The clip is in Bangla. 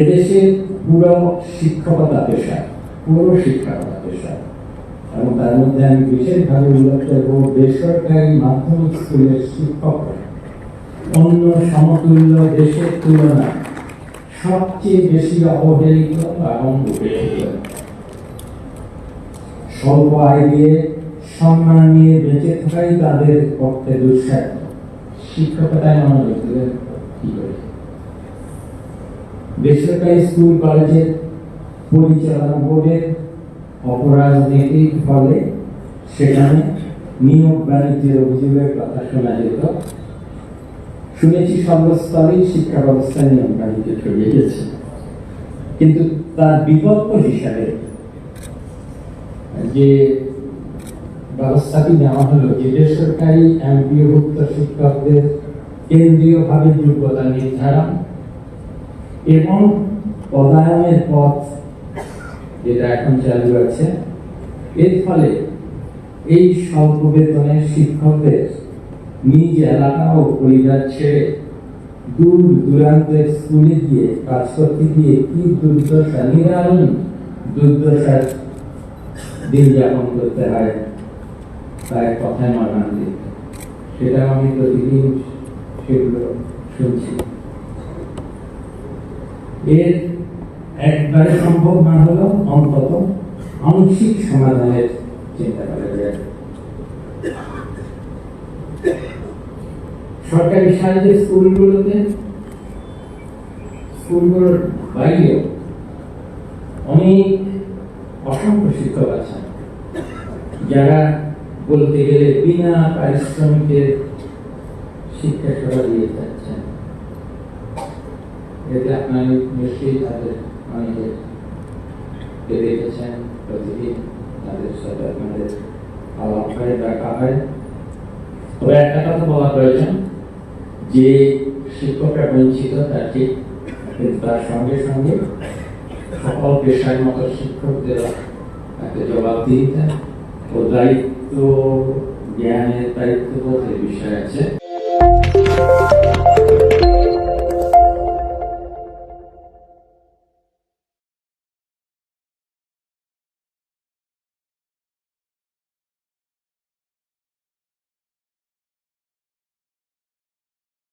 এদেশে পুরো শিক্ষকতা পেশা, পুরো শিক্ষকতা পেশা। এবং তার মধ্যে আমি বিশেষভাবে উল্লেখ করব বেসরকারি মাধ্যমিক স্কুলের শিক্ষকরা অন্য সমতুল্য দেশের তুলনায় সবচেয়ে বেশি অবহেলিত এবং উপেক্ষিত স্বল্প আয় দিয়ে সম্মান নিয়ে বেঁচে থাকাই তাদের পক্ষে দুঃসাধ্য। শিক্ষকতায় মনোযোগ দিলেন কি করে? বেসরকারি স্কুল, কলেজের পরিচালনা বোর্ডের অপরাজনীতির ফলে সেখানে নিয়োগ বাণিজ্যের অভিযোগের কথা শোনা যেত। শুনেছি সর্বস্তরেই শিক্ষা ব্যবস্থা নিয়োগ বাণিজ্য ছড়িয়ে গেছে কিন্তু তার বিকল্প হিসাবে যে ব্যবস্থাটি নেওয়া হলো, যে বেসরকারি এমপিওভুক্ত শিক্ষকদের কেন্দ্রীয়ভাবে যোগ্যতা নির্ধারণ এবং পদায়নের পথ যেটা এখন চালু আছে, এর ফলে এই স্বল্প বেতনের শিক্ষকদের নিজ এলাকা ও পরিবার ছেড়ে দূর দূরান্তের স্কুলে গিয়ে কাজ করতে গিয়ে কি দুর্দশা নিরারণ দুর্দশার দিন যাপন করতে হয় তার কথায় মর্মান্তিক। সেটা আমি প্রতিদিন সেগুলো শুনছি। এর একবারে সম্ভব না হলেও অন্তত আংশিক সমাধানের চিন্তা করা যায়। সরকারি সাহায্যের স্কুলগুলোতে, স্কুলগুলোর বাইরেও অনেক অসংখ্য শিক্ষক আছেন যারা বলতে গেলে বিনা পারিশ্রমিকের শিক্ষা সেবা দিয়ে যাচ্ছেন। এতে আপনার নিশ্চয়ই তাদের অনেকে দেখেছেন প্রতিদিন তাদের সাথে আপনাদের আলাপ হয় দেখা হয় তবে একটা কথা বলা প্রয়োজন যে শিক্ষকরা বঞ্চিত তার ঠিক তার সঙ্গে সঙ্গে সকল পেশার মতো শিক্ষকদের একটা জবাবদিহিতা ও দায়িত্ব জ্ঞানের দায়িত্ববোধের বিষয় আছে